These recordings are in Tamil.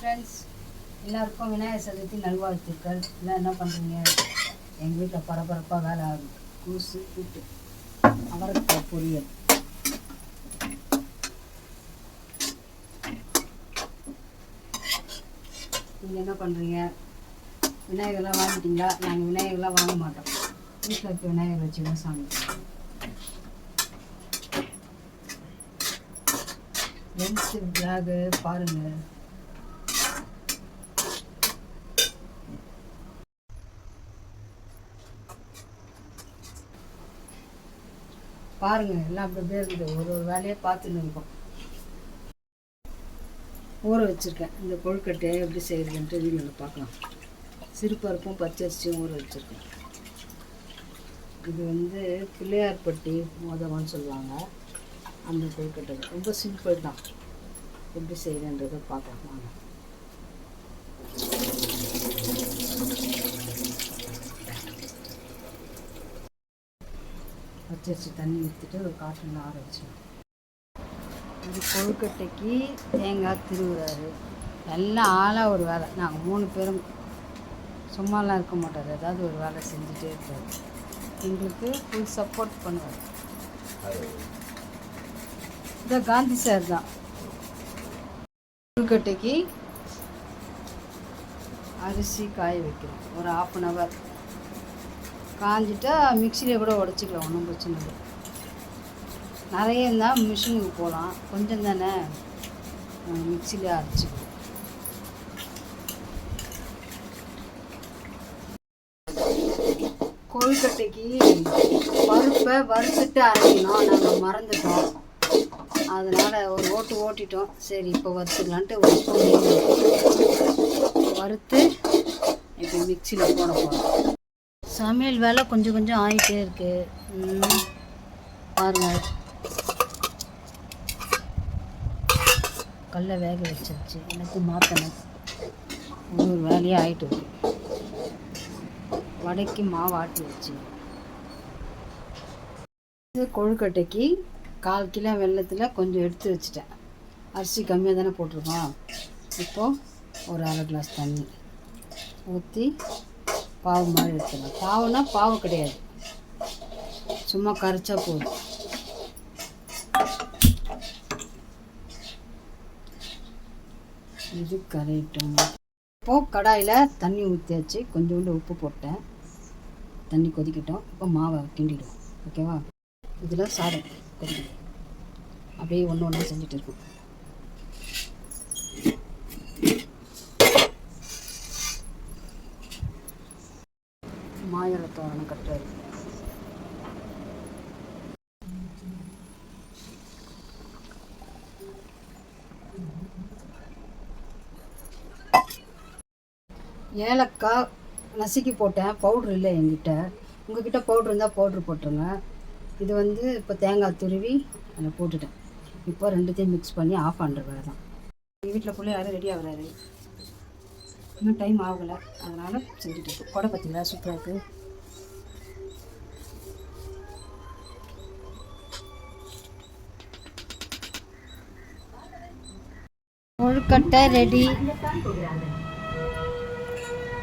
ஃப்ரெண்ட்ஸ் எல்லாருக்கும் விநாயகர் சதுர்த்தி நல்வாழ்த்துக்கள். எல்லாம் என்ன பண்ணுறீங்க எங்கள் வீட்டில் பரபரப்பாக வேலை ஆகுது. கூசு கூட்டு. அவரக்காய் பொரியல். நீங்கள் என்ன பண்ணுறீங்க விநாயகர்லாம் வாங்கிட்டீங்களா? நாங்கள் விநாயகர்லாம் வாங்க மாட்டோம். வீட்டில் இருக்க விநாயகர் வச்சு தான் சாமி. ஃப்ரெண்ட்ஸு பிளாகு பாருங்கள் பாருங்க எல்லாம் அப்படி அப்படியே இருக்குது. ஒரு ஒரு வேலையை பார்த்துன்னு இருக்கோம். ஊற வச்சுருக்கேன். இந்த கொழுக்கட்டையை எப்படி செய்கிறதுன்ட்டு நீங்கள் பார்க்கலாம். சிறுபருப்பும் பச்சரிசியும் ஊற வச்சுருக்கேன். இது வந்து பிள்ளையார்பட்டி மோதகம்னு சொல்லுவாங்க. அந்த கொழுக்கட்டை ரொம்ப சிம்பிள் தான். எப்படி செய்கிறேன்றதை பார்க்கலாம். வாங்க. பச்சரிசி தண்ணி ஊற்றிட்டு ஒரு காட்டனில் ஆற வச்சிடலாம் இது கொழுக்கட்டைக்கு தேங்காய் திருவுறாரு. எல்லாம் ஆளாக ஒரு வேலை. நாங்கள் மூணு பேரும் சும்மாலாம் இருக்க மாட்டார். ஏதாவது ஒரு வேலை செஞ்சுட்டே இருப்பார். எங்களுக்கு ஃபுல் சப்போர்ட் பண்ணுவார். இந்த காந்தி சார் தான். கொழுக்கட்டைக்கு அரிசி காய வைக்கிறோம். ஒரு ஆஃப் அன் ஹவர் காஞ்சிட்டா மிக்சியில் கூட உடச்சிக்கலாம் ஒன்றும் பிரச்சனை இல்லை. நிறைய இருந்தால் மிஷினுக்கு போகலாம். கொஞ்சம் தானே மிக்சியில் அரைச்சிக்கலாம். கொழுக்கட்டைக்கு பருப்பை வறுத்துட்டு அரைக்கணும். நாங்கள் மறந்துட்டோம். அதனால் ஒரு ஓட்டு ஓட்டிட்டோம். சரி இப்போ வறுத்துக்கலான்ட்டு ஒரு ஸ்பூன் வறுத்து இப்போ மிக்சியில் போட போகிறோம் சமையல் வேலை கொஞ்சம் கொஞ்சம் ஆகிட்டே இருக்கு. ம், பாருங்க. கல்லை வேக வச்சிருச்சு எனக்கு மாற்றணும் ஒரு ஒரு வேலையாக ஆகிட்டு இருக்கு. வடைக்கு மாவு ஆட்டி வச்சு. இது கொழுக்கட்டைக்கு கால் கிலோ வெள்ளத்தில் கொஞ்சம் எடுத்து வச்சுட்டேன். அரிசி கம்மியாக தானே போட்டிருக்கோம். இப்போது ஒரு அரை கிளாஸ் தண்ணி ஊற்றி பாவு மாதிரி எடுத்துடலாம் பாவுனா பாவு கிடையாது. சும்மா கரைச்சா போதும். இது கரையிட்டோம். இப்போது கடாயில் தண்ணி ஊற்றியாச்சு கொஞ்சோண்டு உப்பு போட்டேன். தண்ணி கொதிக்கட்டும். இப்போ மாவை கிண்டிடுவோம். ஓகேவா? இதில் சாதம் கொதிக்கட்டும் அப்படியே ஒன்று ஒன்றா செஞ்சுட்டு இருக்கும். மாயலை ஏலக்காய் நசுக்கி போட்டேன். பவுட்ரு இல்லை என்கிட்ட. உங்ககிட்ட பவுட்ரு இருந்தால் பவுட்ரு போட்டுருங்க. இது வந்து இப்போ தேங்காய் துருவி அதில் போட்டுட்டேன். இப்போ ரெண்டுத்தையும் மிக்ஸ் பண்ணி ஆஃப் பண்ணுற வேலை தான். எங்கள் வீட்டில் பிள்ளை யாரும் ரெடி ஆகிறாரு. இன்னும் டைம் ஆகலை. அதனால் செஞ்சுட்டு கொடை பார்த்தீங்களா சூப்பராக இருக்குது கொழுக்கட்டை ரெடி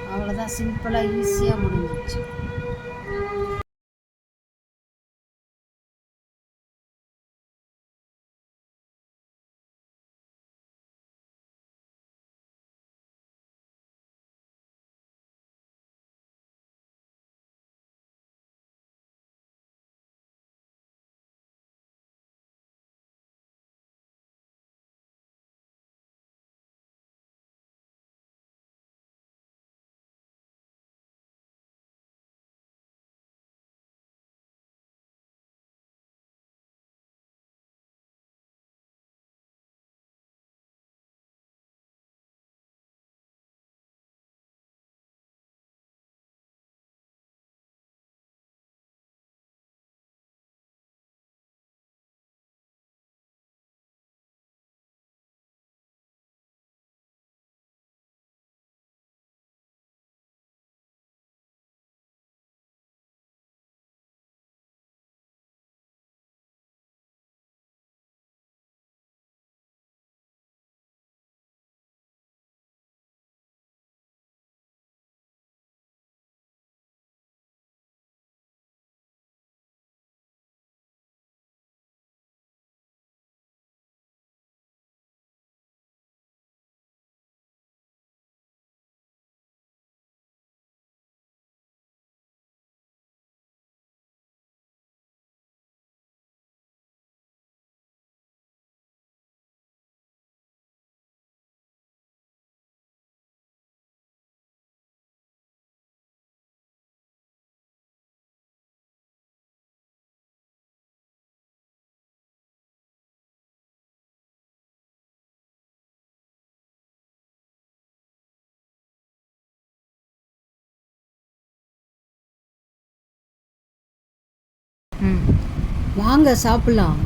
அவ்வளோதான் சிம்பிளாக ஈஸியாக முடிஞ்சிச்சு வாங்க சாப்பிட்லாம்.